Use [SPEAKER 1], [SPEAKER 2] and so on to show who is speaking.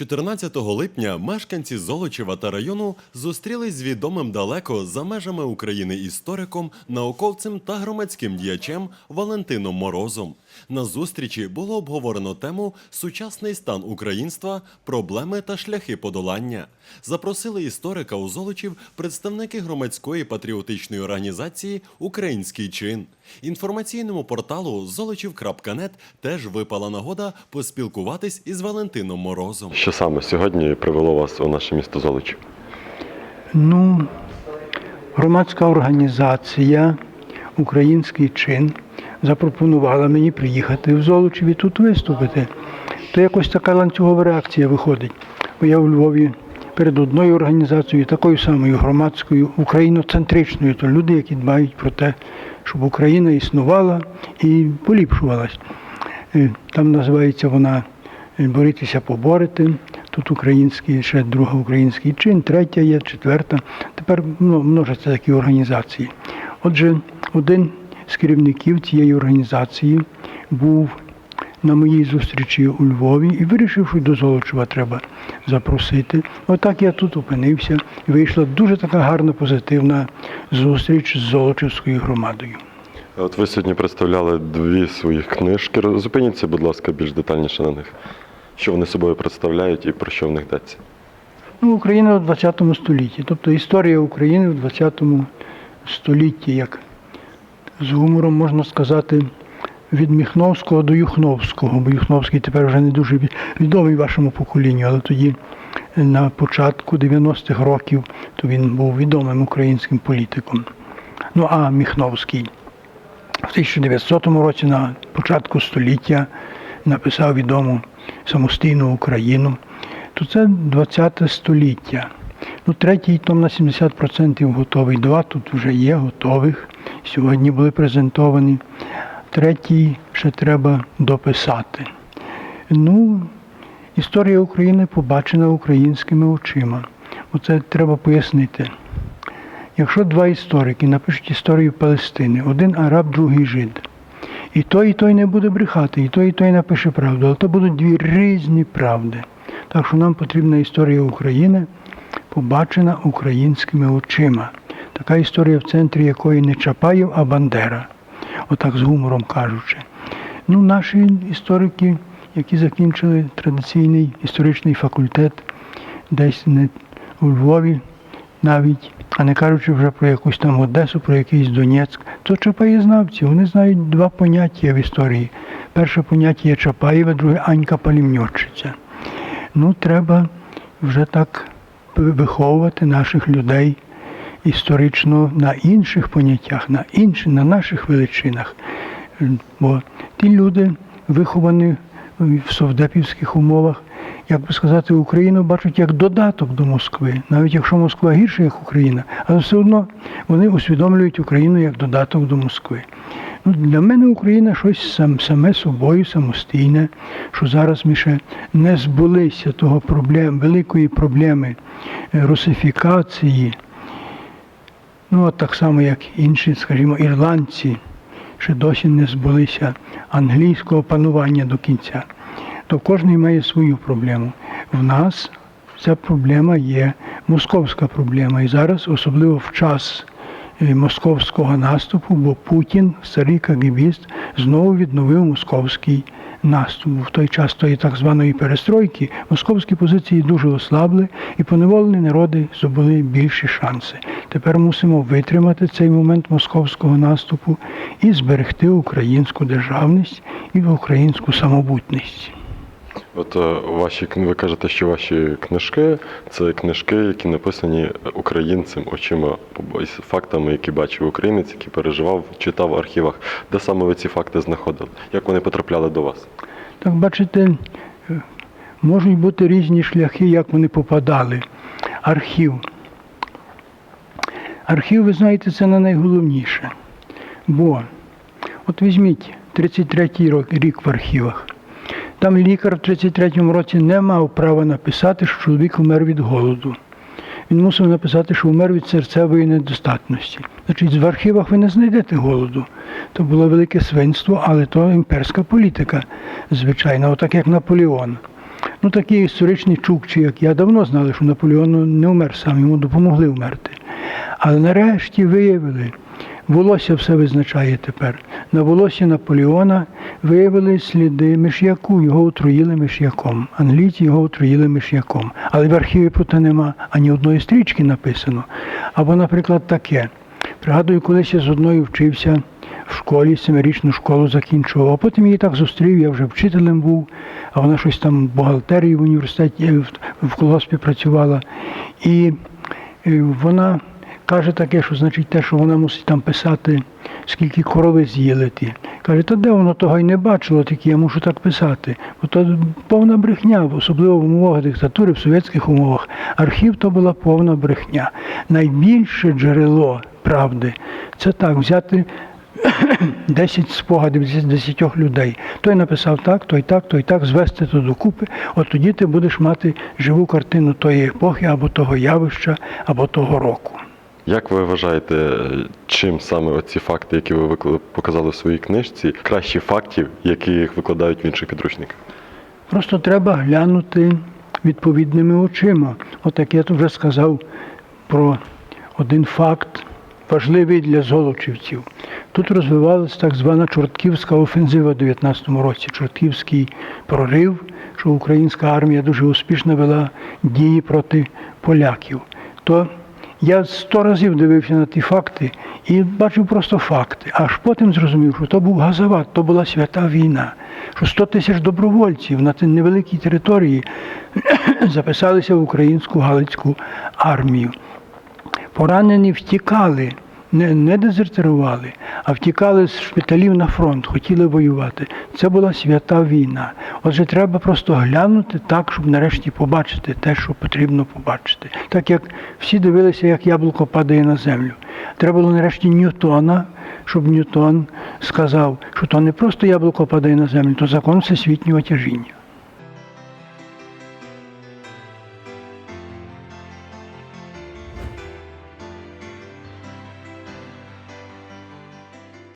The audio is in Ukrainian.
[SPEAKER 1] 14 липня мешканці Золочева та району зустрілись з відомим далеко за межами України істориком, науковцем та громадським діячем Валентином Морозом. На зустрічі було обговорено тему Сучасний стан українства, проблеми та шляхи подолання. Запросили історика у Золочів представники громадської патріотичної організації Український чин. Інформаційному порталу золочів.нет теж випала нагода поспілкуватись із Валентином Морозом.
[SPEAKER 2] Що саме сьогодні привело вас у наше місто Золочів?
[SPEAKER 3] Ну, громадська організація Український чин запропонувала мені приїхати в Золочів і тут виступити. То якось така ланцюгова реакція виходить. Бо я у Львові перед одною організацією, такою самою громадською, україноцентричною, то люди, які дбають про те, щоб Україна існувала і поліпшувалась. Е, Там називається вона е, Борітися поборити. Тут український, ще друга український чин, третя є, четверта. Тепер ну, множаться такі організації. Отже, один з керівників цієї організації був на моїй зустрічі у Львові і вирішив, що до Золочева треба запросити. Отак я тут опинився і вийшла дуже така гарна, позитивна зустріч з Золочівською громадою.
[SPEAKER 2] От ви сьогодні представляли дві своїх книжки. Зупиніться, будь ласка, більш детальніше на них. Що вони собою представляють і про що в них йдеться?
[SPEAKER 3] Ну, Україна в 20 столітті, тобто історія України в 20 столітті, як з гумором можна сказати, від Міхновського до Юхновського, бо Юхновський тепер вже не дуже відомий вашому поколінню, але тоді е, на початку 90-х років то він був відомим українським політиком. Ну а Міхновський в 1900 році на початку століття написав відому самостійну Україну, то це 20 століття. Ну, третій том на 70% готовий. Два тут вже є готових. Сьогодні були презентовані. Третій ще треба дописати. Ну, історія України побачена українськими очима. Оце треба пояснити. Якщо два історики напишуть історію Палестини, один араб, другий жид, і той, і той не буде брехати, і той, і той напише правду, але то будуть дві різні правди. Так що нам потрібна історія України, побачена українськими очима. Така історія, в центрі якої не Чапаєв, а Бандера, отак з гумором кажучи. Ну, наші історики, які закінчили традиційний історичний факультет, десь не у Львові навіть, а не кажучи вже про якусь там Одесу, про якийсь Донецьк, то Чапаєзнавці, вони знають два поняття в історії. Перше поняття є Чапаєва, друге Анька Палімньотчиця. Ну, треба вже так виховувати наших людей історично на інших поняттях, на інші, на наших величинах. Бо ті люди, виховані в совдепівських умовах, як би сказати, Україну бачать як додаток до Москви, навіть якщо Москва гірша, як Україна, але все одно вони усвідомлюють Україну як додаток до Москви. Ну, для мене Україна щось сам, саме собою самостійне, що зараз ми ще не збулися того проблем, великої проблеми е, русифікації. Ну, от так само, як інші, скажімо, ірландці, ще досі не збулися англійського панування до кінця. То кожен має свою проблему. В нас ця проблема є московська проблема. І зараз, особливо в час е, московського наступу, бо Путін, старий кагібіст, знову відновив московський наступ. В той час тої так званої перестройки московські позиції дуже ослабли, і поневолені народи здобули більші шанси. Тепер мусимо витримати цей момент московського наступу і зберегти українську державність і українську самобутність.
[SPEAKER 2] От е, ваші ви кажете, що ваші книжки це книжки, які написані українцем очима, із фактами, які бачив українець, який переживав, читав в архівах. Де саме ви ці факти знаходили? Як вони потрапляли до вас?
[SPEAKER 3] Так бачите, е, можуть бути різні шляхи, як вони попадали. Архів. Архів, ви знаєте, це не найголовніше. Бо, от візьміть 33-й рок- рік в архівах. Там лікар в 33-му році не мав права написати, що чоловік умер від голоду. Він мусив написати, що умер від серцевої недостатності. Значить, в архівах ви не знайдете голоду. То було велике свинство, але то імперська політика, звичайно, отак як Наполеон. Ну, такі історичні чукчі, як я, давно знали, що Наполеон не вмер сам, йому допомогли вмерти. Але нарешті виявили, волосся все визначає тепер. На волосі Наполеона виявили сліди миш'яку, його отруїли миш'яком. Англійці його отруїли миш'яком. Але в архіві про те нема ані одної стрічки написано. Або, наприклад, таке. Пригадую, колись я з одною вчився в школі, семирічну школу закінчував, а потім її так зустрів, я вже вчителем був, а вона щось там в бухгалтерії в університеті в, в колгоспі працювала. І е, вона каже таке, що значить те, що вона мусить там писати, скільки корови з'їли ті. Каже, та де воно того й не бачило, тільки я мушу так писати. Бо то повна брехня, особливо в умовах диктатури, в совєтських умовах. Архів то була повна брехня. Найбільше джерело правди це так, взяти 10 спогадів з 10 людей. Той написав так, той так, той так, звести то докупи. От тоді ти будеш мати живу картину тої епохи, або того явища, або того року.
[SPEAKER 2] Як ви вважаєте, чим саме оці факти, які ви показали в своїй книжці, кращі фактів, які їх викладають в інших підручниках?
[SPEAKER 3] Просто треба глянути відповідними очима. От як я вже сказав про один факт, важливий для золочівців. Тут розвивалася так звана Чортківська офензива у 19-му році, Чортківський прорив, що українська армія дуже успішно вела дії проти поляків. То я сто разів дивився на ті факти і бачив просто факти. Аж потім зрозумів, що то був газават, то була свята війна, що 100 тисяч добровольців на цій невеликій території записалися в українську Галицьку армію. Поранені втікали, не, не дезертирували, а втікали з шпиталів на фронт, хотіли воювати. Це була свята війна. Отже, треба просто глянути так, щоб нарешті побачити те, що потрібно побачити. Так як всі дивилися, як яблуко падає на землю. Треба було нарешті Ньютона, щоб Ньютон сказав, що то не просто яблуко падає на землю, то закон всесвітнього тяжіння.